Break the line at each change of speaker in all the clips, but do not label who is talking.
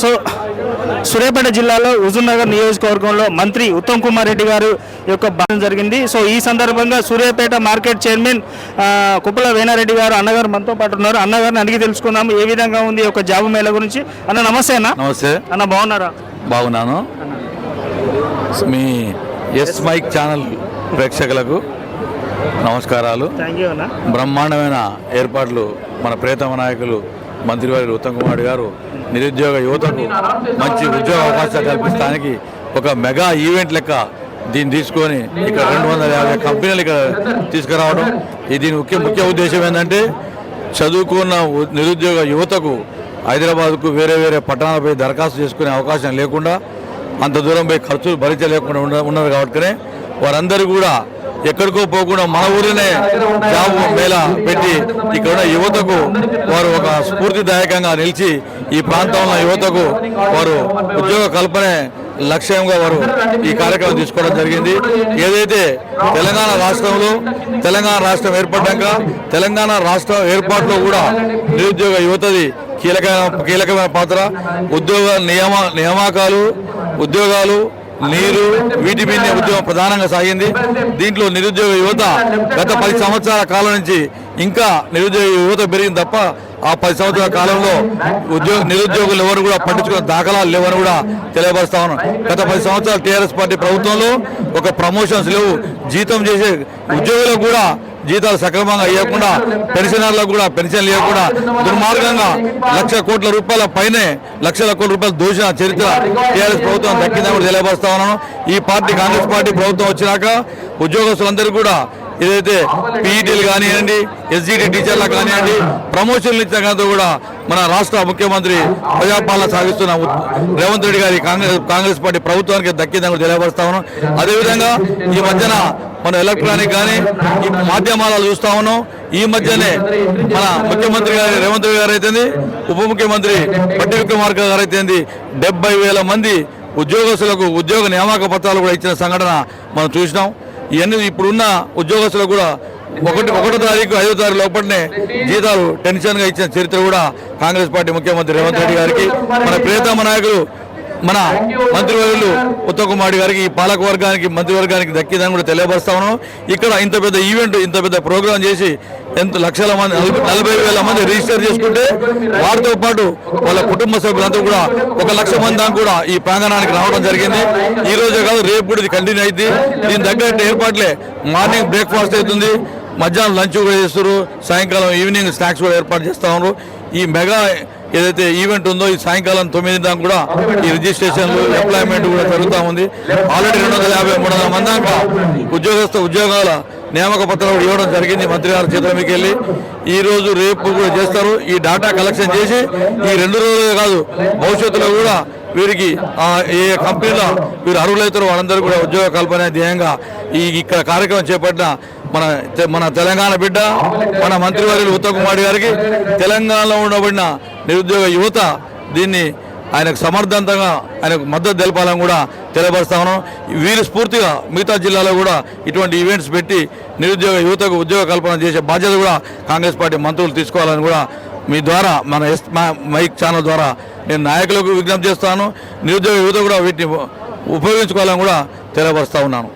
So Suryapet జిల్లాలో హుజూర్నగర్ నియోజకవర్గంలో మంత్రి ఉత్తమ్ కుమార్ రెడ్డి గారు యొక్క భాగం జరిగింది. సో ఈ సందర్భంగా సూర్యాపేట మార్కెట్ చైర్మన్ కుప్పల వేనారెడ్డి గారు అన్నగారు మనతో పాటు ఉన్నారు. అన్నగారిని అడిగి తెలుసుకుందాము ఏ విధంగా ఉంది యొక్క జాబు మేళ గురించి? అన్న నమస్తే అన్న.
నమస్తే.
అన్న బాగున్నారా?
బాగున్నాను. మీ ఎస్ మైక్ ఛానల్ ప్రేక్షకులకు నమస్కారాలు. బ్రహ్మాండమైన ఏర్పాట్లు మన ప్రియతమ నాయకులు మంత్రివారి ఉత్తమ్ కుమార్ గారు నిరుద్యోగ యువతకు మంచి ఉద్యోగ అవకాశాలు కల్పించడానికి ఒక మెగా ఈవెంట్ లెక్క దీన్ని తీసుకొని ఇక్కడ రెండు వందల యాభై కంపెనీలు ఇక్కడ తీసుకురావడం. దీని ముఖ్య ముఖ్య ఉద్దేశం ఏంటంటే చదువుకున్న నిరుద్యోగ యువతకు హైదరాబాద్కు వేరే వేరే పట్టణాలపై దరఖాస్తు చేసుకునే అవకాశం లేకుండా అంత దూరం పోయి ఖర్చులు భరించలేకుండా ఉన్న ఉన్నారు కాబట్టి వారందరూ కూడా ఎక్కడికో పోకుండా మన ఊరినే జాబ్ మేళ పెట్టి ఇక్కడ ఉన్న యువతకు వారు ఒక స్ఫూర్తిదాయకంగా నిలిచి ఈ ప్రాంతంలో యువతకు వారు ఉద్యోగ కల్పనే లక్ష్యంగా వారు ఈ కార్యక్రమం తీసుకోవడం జరిగింది. ఏదైతే తెలంగాణ రాష్ట్రంలో తెలంగాణ రాష్ట్రం ఏర్పడ్డాక తెలంగాణ రాష్ట్రం ఏర్పాటులో కూడా నిరుద్యోగ యువతది కీలకమైన కీలకమైన పాత్ర. ఉద్యోగ నియమ నియామకాలు ఉద్యోగాలు నీరు వీటి మీద ఉద్యమం ప్రధానంగా సాగింది. దీంట్లో నిరుద్యోగ యువత గత పది సంవత్సరాల కాలం నుంచి ఇంకా నిరుద్యోగ యువత పెరిగింది తప్ప ఆ పది సంవత్సరాల కాలంలో ఉద్యోగ నిరుద్యోగులు ఎవరు కూడా పట్టించుకున్న దాఖలాలు లేవని కూడా తెలియపరుస్తా ఉన్నాం. గత పది సంవత్సరాలు టీఆర్ఎస్ పార్టీ ప్రభుత్వంలో ఒక ప్రమోషన్స్ లేవు. జీతం చేసే ఉద్యోగులకు కూడా జీతాలు సక్రమంగా ఇవ్వకుండా పెన్షనర్లకు కూడా పెన్షన్లు ఇవ్వకుండా దుర్మార్గంగా లక్ష కోట్ల రూపాయల పైనే లక్షల కోట్ల రూపాయలు దూషణ చరిత్ర టీఆర్ఎస్ ప్రభుత్వం దక్కిందని కూడా తెలియపరుస్తా ఉన్నాను. ఈ పార్టీ కాంగ్రెస్ పార్టీ ప్రభుత్వం వచ్చినాక ఉద్యోగస్తులందరూ కూడా ఏదైతే పీఈటీలు కానివ్వండి ఎస్జీటీ టీచర్లకు కానివ్వండి ప్రమోషన్లు ఇచ్చిన కాదు కూడా మన రాష్ట్ర ముఖ్యమంత్రి ప్రజాపాలన సాగిస్తున్న రేవంత్ రెడ్డి గారి కాంగ్రెస్ కాంగ్రెస్ పార్టీ ప్రభుత్వానికి దక్కిందని కూడా తెలియపరుస్తా ఉన్నాం. అదేవిధంగా ఈ మధ్యన మన ఎలక్ట్రానిక్ కానీ ఈ మాధ్యమాలు చూస్తా ఉన్నాం. ఈ మధ్యనే మన ముఖ్యమంత్రి గారి రేవంత్ రెడ్డి గారు అయితేంది ఉప ముఖ్యమంత్రి పట్టి విక్రమార్క గారు అయితేంది డెబ్బై వేల మంది ఉద్యోగస్తులకు ఉద్యోగ నియామక పత్రాలు కూడా ఇచ్చిన సంఘటన మనం చూసినాం. ఇవన్నీ ఇప్పుడున్న ఉద్యోగస్తులకు కూడా ఒకటి ఒకటో తారీఖు ఐదో తారీఖు లోపలనే జీతాలు టెన్షన్గా ఇచ్చిన చరిత్ర కూడా కాంగ్రెస్ పార్టీ ముఖ్యమంత్రి రేవంత్ రెడ్డి గారికి. మన ప్రియతమ నాయకులు మన మంత్రివర్యులు ఉత్తమకుమారి గారికి ఈ పాలక వర్గానికి మంత్రివర్గానికి దక్కిందని కూడా తెలియపరుస్తా ఉన్నాం. ఇక్కడ ఇంత పెద్ద ఈవెంట్ ఇంత పెద్ద ప్రోగ్రాం చేసి ఎంత లక్షల మంది నలభై- వేల మంది రిజిస్టర్ చేసుకుంటే వారితో పాటు వాళ్ళ కుటుంబ సభ్యులంతా కూడా ఒక లక్ష మంది దాకా కూడా ఈ ప్రాంగణానికి రావడం జరిగింది. ఈ రోజే కాదు రేపు కూడా ఇది కంటిన్యూ అయింది దీని దగ్గర ఏర్పాట్లే మార్నింగ్ బ్రేక్ఫాస్ట్ అవుతుంది. మధ్యాహ్నం లంచ్ కూడా చేస్తారు సాయంకాలం ఈవినింగ్ స్నాక్స్ కూడా ఏర్పాటు చేస్తా ఉన్నారు. ఈ మెగా ఏదైతే ఈవెంట్ ఉందో ఈ సాయంకాలం తొమ్మిది దాకా కూడా ఈ రిజిస్ట్రేషన్లు ఎంప్లాయ్మెంట్ కూడా జరుగుతూ ఉంది. ఆల్రెడీ రెండు వందల యాభై మూడు వందల మంది దాకా ఉద్యోగస్తు ఉద్యోగాల నియామక పత్రాలు కూడా ఇవ్వడం జరిగింది. మంత్రి గారి చేతుల మీకు వెళ్ళి ఈ రోజు రేపు కూడా చేస్తారు. ఈ డేటా కలెక్షన్ చేసి ఈ రెండు రోజులే కాదు భవిష్యత్తులో కూడా వీరికి ఏ కంపెనీలో వీరు అర్హులవుతారో వాళ్ళందరూ కూడా ఉద్యోగ కల్పన ధ్యేయంగా ఈ ఇక్కడ కార్యక్రమం చేపట్టిన మన తె- మన తెలంగాణ బిడ్డ మన మంత్రివర్యులు ఉత్తమ్ కుమార్ గారికి తెలంగాణలో ఉండబడిన నిరుద్యోగ యువత దీన్ని ఆయనకు సమర్థవంతంగా ఆయనకు మద్దతు తెలపాలని కూడా తెలియపరుస్తా ఉన్నాం. వీరు స్ఫూర్తిగా మిగతా జిల్లాలో కూడా ఇటువంటి ఈవెంట్స్ పెట్టి నిరుద్యోగ యువతకు ఉద్యోగ కల్పన చేసే బాధ్యత కూడా కాంగ్రెస్ పార్టీ మంత్రులు తీసుకోవాలని కూడా మీ ద్వారా మన ఎస్ మా- మైక్ ఛానల్ ద్వారా నేను నాయకులకు విజ్ఞప్తి చేస్తాను. నిరుద్యోగ యువత కూడా వీటిని ఉపయోగించుకోవాలని కూడా తెలియపరుస్తూ ఉన్నాను.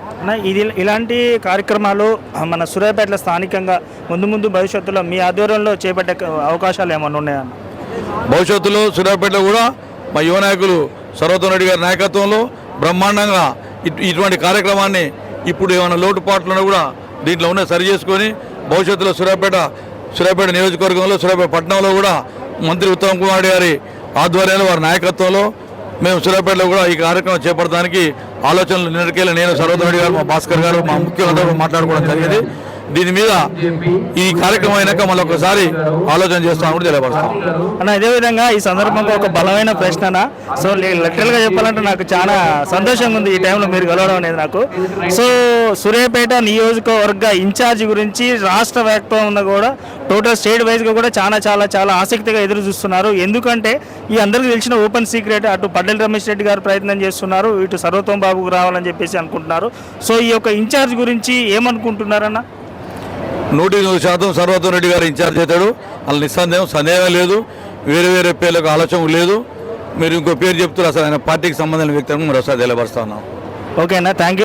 ఇది ఇలాంటి కార్యక్రమాలు మన సూర్యాపేటలో స్థానికంగా ముందు ముందు భవిష్యత్తులో మీ ఆధ్వర్యంలో చేపట్టే అవకాశాలు ఏమైనా ఉన్నాయా?
భవిష్యత్తులో సూర్యాపేటలో కూడా మా యువ నాయకులు సర్వోత్తమ్ రెడ్డి గారి నాయకత్వంలో బ్రహ్మాండంగా ఇటువంటి కార్యక్రమాన్ని ఇప్పుడు ఏమైనా లోటుపాట్లను కూడా దీంట్లో ఉన్న సరి చేసుకొని భవిష్యత్తులో సూర్యాపేట సూర్యాపేట నియోజకవర్గంలో సూర్యాపేట పట్టణంలో కూడా మంత్రి ఉత్తమ్ కుమార్ గారి ఆధ్వర్యంలో వారి నాయకత్వంలో మేము సూర్యాపేటలో కూడా ఈ కార్యక్రమం చేపడడానికి ఆలోచనలు నిన్నటికెళ్ళి నేను సర్వోత్తమ్ రెడ్డి గారు మా భాస్కర్ గారు మా ముఖ్యమంత్రి మాట్లాడుకోవడం జరిగింది. దీని మీద ఈ కార్యక్రమం అయినాక మళ్ళీ ఒకసారి ఆలోచన చేస్తామని కూడా తెలియపరుస్తాం.
అన్న అదే విధంగా ఈ సందర్భంగా ఒక బలమైన ప్రశ్న సో లిటరల్గా చెప్పాలంటే నాకు చాలా సంతోషంగా ఉంది ఈ టైంలో మీరు కలవడం అనేది నాకు. సో సూర్యాపేట నియోజకవర్గ ఇన్ఛార్జ్ గురించి రాష్ట్ర వ్యాప్తంగా కూడా టోటల్ స్టేట్ వైజ్గా కూడా చాలా చాలా చాలా ఆసక్తిగా ఎదురు చూస్తున్నారు. ఎందుకంటే ఈ అందరికీ తెలిసిన ఓపెన్ సీక్రెట్ అటు పడ్డెల రమేష్ రెడ్డి గారు ప్రయత్నం చేస్తున్నారు ఇటు సర్వోత్తమ్ బాబుకు రావాలని చెప్పేసి అనుకుంటున్నారు. సో ఈ యొక్క ఇన్ఛార్జ్ గురించి ఏమనుకుంటున్నారన్నా?
నూటికి నూరు శాతం సర్వతం రెడ్డి గారు ఇన్ఛార్జ్ అవుతాడు. వాళ్ళ నిస్సందేహం సందేహం లేదు. వేరే వేరే పేర్లకు ఆలోచన లేదు. మీరు ఇంకో పేరు చెప్తారు అసలు ఆయన పార్టీకి సంబంధించిన వ్యక్తి మరోసారి తెలియపరుస్తా ఉన్నాం.
ఓకేనా థ్యాంక్ యూ